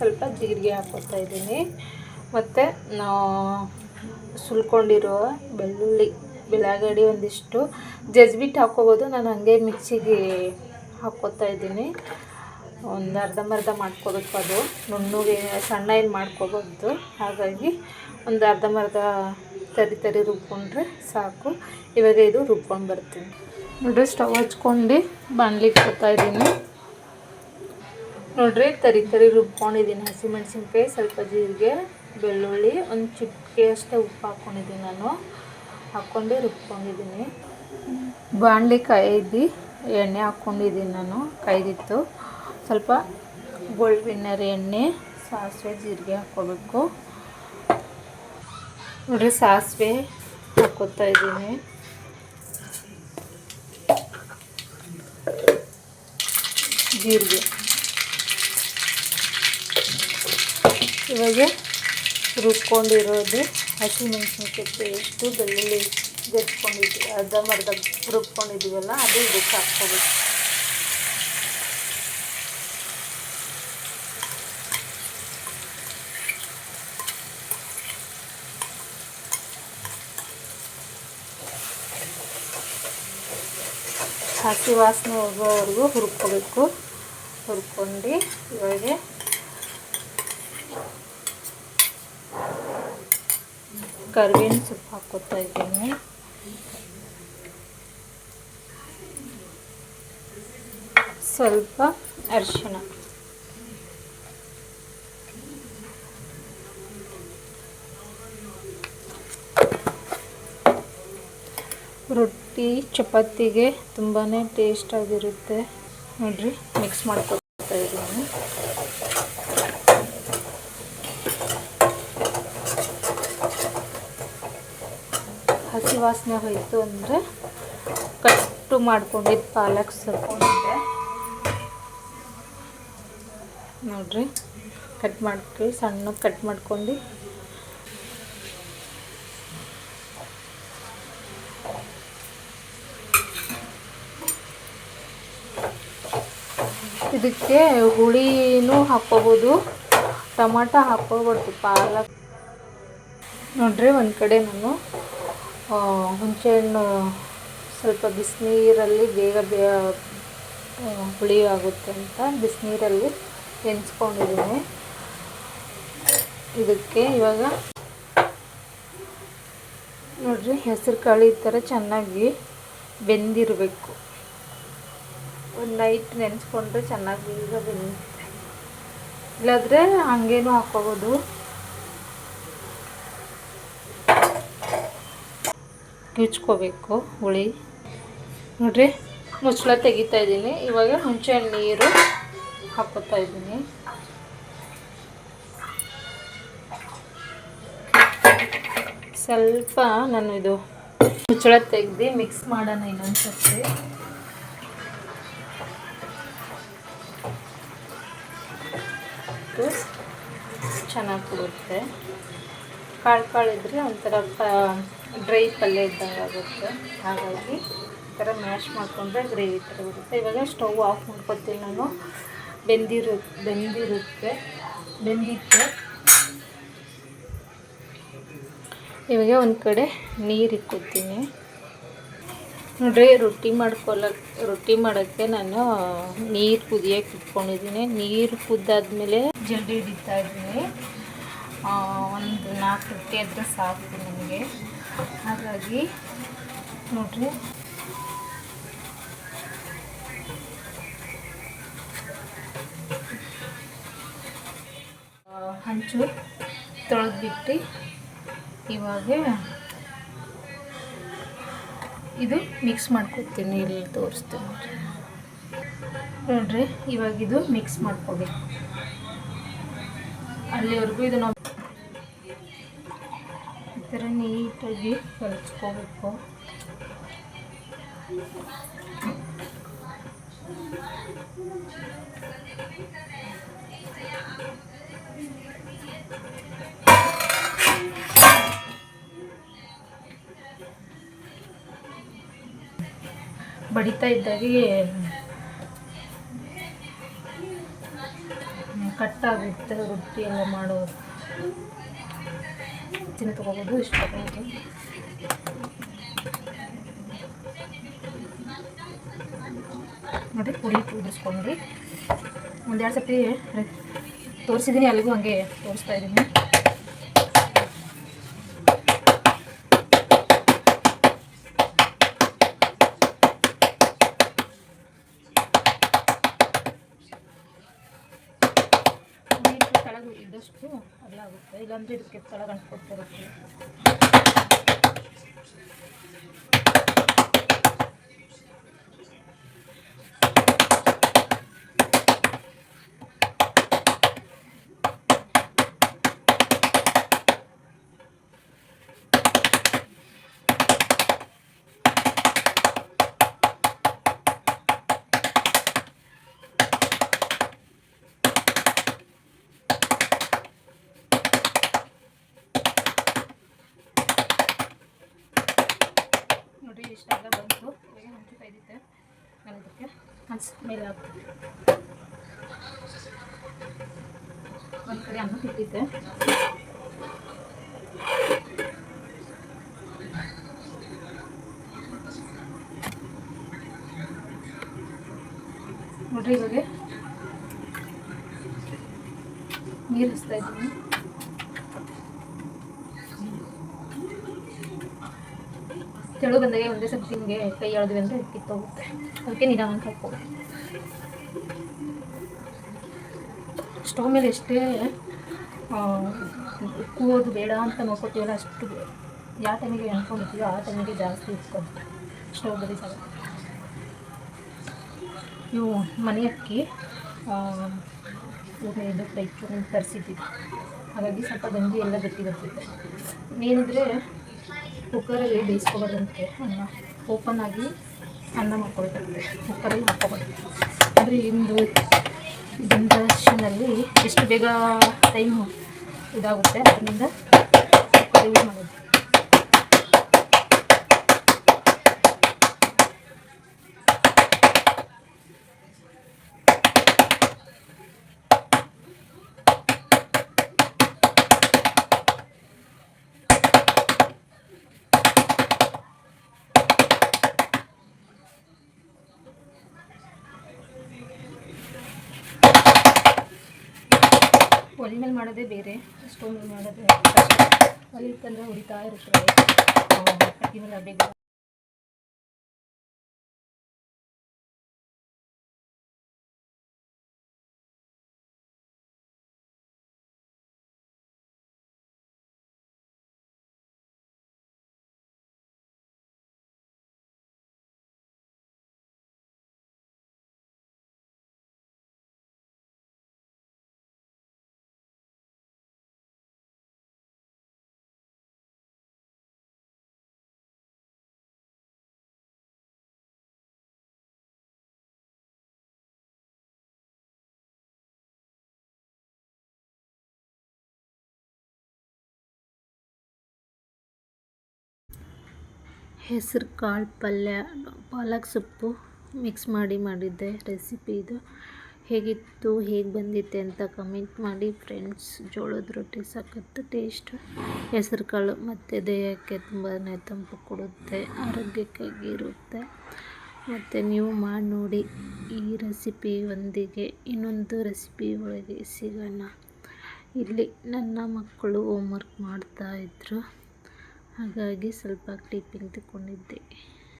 ಸ್ವಲ್ಪ ಜೀರಿಗೆ ಹಾಕೋತಾ ಇದ್ದೀನಿ. ಮತ್ತು ನಾವು ಸುಳ್ಕೊಂಡಿರೋ ಬೆಳ್ಳುಳ್ಳಿ, ಬೆಳಗಡಿ ಒಂದಿಷ್ಟು. ಜಜ್ಬಿಟ್ಟು ಹಾಕ್ಕೋಬೋದು. ನಾನು ಹಾಗೆ ಮಿಕ್ಸಿಗೆ ಹಾಕ್ಕೋತಾ ಇದ್ದೀನಿ. ಒಂದು ಅರ್ಧಂಬರ್ಧ ಮಾಡ್ಕೋಬೇಕು ಅದು. ನುಣ್ಣಗೆ ಸಣ್ಣ ಏನು ಮಾಡ್ಕೋಬೋದು ಹಾಗಾಗಿ ಒಂದು ಅರ್ಧಂಬರ್ಧ ತರಿ ತರಿ ರುಬ್ಕೊಂಡ್ರೆ ಸಾಕು. ಇವಾಗ ಇದು ರುಬ್ಕೊಂಡು ಬರ್ತೀನಿ. ನೋಡ್ರಿ, ಸ್ಟವ್ ಹಚ್ಕೊಂಡು ಬಾಣಲಿಗೆ ಕೊಡ್ತಾ ಇದ್ದೀನಿ. ನೋಡ್ರಿ, ತರಿ ತರಿ ರುಬ್ಕೊಂಡಿದ್ದೀನಿ. ಹಸಿಮೆಣ್ಸಿನ್ಕಾಯಿ ಸ್ವಲ್ಪ ಜೀರಿಗೆ, ಬೆಳ್ಳುಳ್ಳಿ, ಒಂದು ಚಿಟಿಕೆ ಅಷ್ಟೇ ಉಪ್ಪು ಹಾಕ್ಕೊಂಡಿದ್ದೀನಿ ನಾನು. ಹಾಕ್ಕೊಂಡು ರುಬ್ಕೊಂಡಿದ್ದೀನಿ. ಬಾಣಲಿ ಕಾಯಿದ್ದು ಎಣ್ಣೆ ಹಾಕ್ಕೊಂಡಿದ್ದೀನಿ ನಾನು ಕಾಯ್ದಿತ್ತು ಸ್ವಲ್ಪ ಗೋಲ್ಡ್ ಎಣ್ಣೆ, ಸಾಸಿವೆ, ಜೀರಿಗೆ ಹಾಕ್ಕೋಬೇಕು. ನೋಡ್ರಿ, ಸಾಸಿವೆ ಹಾಕೋತಾ ಇದ್ದೀನಿ. ಜೀರಿಗೆ. ಇವಾಗ ರುಬ್ಕೊಂಡಿರೋದು ಹಸಿಮೆಣಸಿನ್ಕಾಯಿ ಪೇಸ್ಟು, ಬೆಳ್ಳುಳ್ಳಿ ಜಜ್ಕೊಂಡಿದ್ವಿ ಮರ್ಧ ರುಬ್ಕೊಂಡಿದ್ದೀವಲ್ಲ, ಅದು ಇದಕ್ಕೆ ಹಾಕ್ಕೋಬೇಕು ಹಸಿ ವಾಸನೆ ಹೋಗೋವರೆಗೂ ಹುರ್ಕೋಬೇಕು. ಹುರ್ಕೊಂಡು ಇವಾಗ ಕರಿಬೇವಿನ ಸೊಪ್ಪು ಹಾಕೋತಾ ಇದ್ದೀನಿ. ಸ್ವಲ್ಪ ಅರಿಶಿಣ. ರೊಟ್ಟಿ ಚಪಾತಿಗೆ ತುಂಬಾ ಟೇಸ್ಟಾಗಿರುತ್ತೆ ನೋಡ್ರಿ ಮಿಕ್ಸ್ ಮಾಡ್ಕೊತಾ ಇದ್ದೀನಿ. ಹಸಿ ವಾಸನೆ ಹೋಯಿತು ಅಂದರೆ ಕಟ್ಟು ಮಾಡ್ಕೊಂಡಿದ್ದು ಪಾಲಕ್ ಸೊಪ್ಪು ನೋಡ್ರಿ ಕಟ್ ಮಾಡಿ ಸಣ್ಣ ಕಟ್ ಮಾಡ್ಕೊಂಡು. ಇದಕ್ಕೆ ಹುಳಿನೂ ಹಾಕ್ಕೋಬೋದು, ಟೊಮಾಟೊ ಹಾಕೋಬಾರ್ದು ಪಾಲಕ್. ನೋಡ್ರಿ, ಒಂದು ಕಡೆ ನಾನು ಹುಣಸೆಹಣ್ಣು ಸ್ವಲ್ಪ ಬಿಸಿನೀರಲ್ಲಿ ಬೇಗ ಬೇ ಹುಳಿ ಆಗುತ್ತೆ ಅಂತ ಬಿಸಿನೀರಲ್ಲಿ ನೆನೆಸ್ಕೊಂಡಿದ್ದೀನಿ ಇದಕ್ಕೆ ಇವಾಗ ನೋಡಿರಿ, ಹೆಸರು ಕಾಳು ಈ ಥರ ಚೆನ್ನಾಗಿ ಬೆಂದಿರಬೇಕು. ಒಂದು ನೈಟ್ ನೆನೆಸ್ಕೊಂಡ್ರೆ ಚೆನ್ನಾಗಿ ಈಗ ಬೆಂದಿರುತ್ತೆ ಇಲ್ಲಾದರೆ ಹಂಗೇನು ಹಾಕ್ಕೋಬೋದು. ಕಿಚ್ಕೋಬೇಕು ಹುಳಿ. ನೋಡ್ರಿ, ಮುಚ್ಚಳ ತೆಗಿತಾ ಇದ್ದೀನಿ. ಇವಾಗ ಹುಣಸೆ ನೀರು ಹಾಕೋತಾ ಇದ್ದೀನಿ. ಸ್ವಲ್ಪ ನಾನು ಇದು ಮುಚ್ಚಳ ತೆಗ್ದು ಮಿಕ್ಸ್ ಮಾಡೋಣ ಇನ್ನೊಂದು ಸರ್ತಿ ಚೆನ್ನಾಗಿ ಕೊಡುತ್ತೆ ಕಾಳು ಕಾಳು ಇದ್ದರೆ ಒಂಥರ ಡ್ರೈ ಪಲ್ಯ ಇದ್ದಂಗೆ ಆಗುತ್ತೆ. ಹಾಗಾಗಿ ಈ ಥರ ಮ್ಯಾಶ್ ಮಾಡಿಕೊಂಡ್ರೆ ಗ್ರೇವಿ ಥರ ಬರುತ್ತೆ. ಇವಾಗ ಸ್ಟವ್ ಆಫ್ ಮಾಡ್ಕೊತೀನಿ ನಾನು. ಬೆಂದಿರು, ಬೆಂದಿರುತ್ತೆ. ಬೆಂದಿತ್ತು ಇವಾಗ ಒಂದು ಕಡೆ ನೀರು ಇಕ್ಕೋತೀನಿ. ನೋಡ್ರಿ, ರೊಟ್ಟಿ ಮಾಡ್ಕೊಳಕ್ಕೆ ರೊಟ್ಟಿ ಮಾಡೋಕ್ಕೆ ನಾನು ನೀರು ಕುದಿಯೋಕೆ ಇಟ್ಕೊಂಡಿದ್ದೀನಿ ನೀರು ಕುದ್ದಾದ್ಮೇಲೆ ಜಲ್ದಿ ಹಿಡಿತಾ ಇದ್ದೀನಿ. ಒಂದು ನಾಲ್ಕು ರೊಟ್ಟಿ ಆದರೆ ಸಾಕು ನನಗೆ ಹಾಗಾಗಿ ನೋಡ್ರಿ. ಹಂಚು ತೊಳೆದ್ಬಿಟ್ಟು ಇವಾಗ ಇದು ಮಿಕ್ಸ್ ಮಾಡ್ಕೊತೀನಿ, ಇಲ್ಲಿ ತೋರಿಸ್ತೀನಿ ನೋಡ್ರಿ. ಇವಾಗ ಇದು ಮಿಕ್ಸ್ ಮಾಡ್ಕೋಬೇಕು. ಅಲ್ಲಿವರೆಗೂ ಇದು ನಾವು ಥರ ನೀಟಾಗಿ ಕಲಿಸ್ಕೋಬೇಕು ಬಡಿತಾ ಇದ್ದಾಗೆ ಕಟ್ಟಾಗುತ್ತೆ ರೊಟ್ಟಿ ಎಲ್ಲ ಮಾಡೋ ಚಿನ್ನ ತೊಗೋಬೋದು ಇಷ್ಟು ತೊಗೋಬೋದು ನೋಡಿ ಪುಡಿ ಕೂಡಿಸ್ಕೊಂಡ್ರಿ ಒಂದೆರಡು ಸತಿ ತೋರಿಸಿದ್ದೀನಿ ಅಲ್ಲಿಗೂ ಹಾಗೆ ತೋರಿಸ್ತಾ ಇದ್ದೀನಿ ಆಗುತ್ತೆ ಇಲ್ಲಾಂದ್ರೆ ಇದಕ್ಕೆ ಕೆಳಗೆ ಅಂಟ್ಕೊಡ್ತಿರುತ್ತೆ ಹಂಚ್ ಮೇಲೆ ಒಂದು ಕಡೆ ಅನ್ನ ಇಟ್ಟಿದ್ದೆ ನೋಡ್ರಿ ಇವಾಗ. ನೀರು ಹಚ್ತಾ ಇದ್ದೀನಿ. ತೆಳು ಬಂದಾಗ ಒಂದೇ ಸತಿ ನಿಮಗೆ ಕೈ ಎಳೆದ್ವಿ ಅಂದರೆ ಕಿತ್ತೋಗುತ್ತೆ. ಅದಕ್ಕೆ ನಿಧಾನ ಹಾಕ್ಬೋದು ಸ್ಟವ್ ಮೇಲೆ ಎಷ್ಟೇ ಕೂಗೋದು ಬೇಡ ಅಂತ ನೋಡ್ಕೊತೀವಲ್ಲ ಅಷ್ಟು ಯಾವ ಟೈಮಿಗೆ ಅನ್ಕೊಂಡಿರ್ತೀವೋ ಆ ಟೈಮಿಗೆ ಜಾಸ್ತಿ ಇಟ್ಕೊಂಡು ಸ್ಟವ್ ಬರೀ ಸಾಲ ಇವು ಮನೆ ಅಕ್ಕಿ ಇದು ರೈತರು ತರಿಸಿದ್ದೀವಿ. ಹಾಗಾಗಿ ಸ್ವಲ್ಪ ಗಂಜಿ ಎಲ್ಲ ಗಟ್ಟಿ ಬರ್ತಿದೆ ಏನಿದ್ರೆ ಕುಕ್ಕರಲ್ಲಿ ಬೇಯಿಸ್ಕೊಬಾರ್ದಂತೆ ಅನ್ನ ಓಪನ್ ಆಗಿ ಅನ್ನ ಮಾಡ್ಕೊಳ್ತಂತೆ ಕುಕ್ಕರಲ್ಲಿ ಹಾಕ್ಕೊಬಾರ್ದು ಅಂದರೆ ಇಂದು ಜನ್ರೇಷನಲ್ಲಿ ಎಷ್ಟು ಬೇಗ ಟೈಮು ಇದಾಗುತ್ತೆ ಅದರಿಂದ ಮಾಡೋದು? ಒಲೆ ಮೇಲೆ ಮಾಡೋದೇ ಬೇರೆ ಸ್ಟೋವ್ ಮೇಲೆ ಮಾಡೋದೇ ಒಲೆ ಇತ್ತಂದ್ರೆ ಉರಿತಾ ಇರುತ್ತೆ ಅಕ್ಕಿ ಮೇಲೆ ಬೇಗ ಹೆಸರು, ಕಾಳು, ಪಲ್ಯ, ಪಾಲಕ್ ಸೊಪ್ಪು ಮಿಕ್ಸ್ ಮಾಡಿ ಮಾಡಿದ್ದೆ. ರೆಸಿಪಿ ಇದು. ಹೇಗಿತ್ತು, ಹೇಗೆ ಬಂದಿತ್ತೆ ಅಂತ ಕಮೆಂಟ್ ಮಾಡಿ. ಫ್ರೆಂಡ್ಸ್ ಜೋಳದ ರೊಟ್ಟಿ ಸಖತ್ತು ಟೇಸ್ಟ್ ಹೆಸರು, ಕಾಳು ಮತ್ತು ದೇಹಕ್ಕೆ ತುಂಬಾ ತಂಪು ಕೊಡುತ್ತೆ, ಆರೋಗ್ಯಕ್ಕಾಗಿ ಇರುತ್ತೆ. ಮತ್ತು ನೀವು ಮಾಡಿ ನೋಡಿ ಈ ರೆಸಿಪಿಯೊಂದಿಗೆ ಇನ್ನೊಂದು ರೆಸಿಪಿ ಒಳಗೆ ಸಿಗೋಣ. ಇಲ್ಲಿ ನನ್ನ ಮಕ್ಕಳು ಹೋಮ್ವರ್ಕ್ ಮಾಡ್ತಾಯಿದ್ರು ಹಾಗಾಗಿ ಸ್ವಲ್ಪ ಕ್ಲಿಪ್ಪಿಂಗ್ ತಗೊಂಡಿದ್ದೆ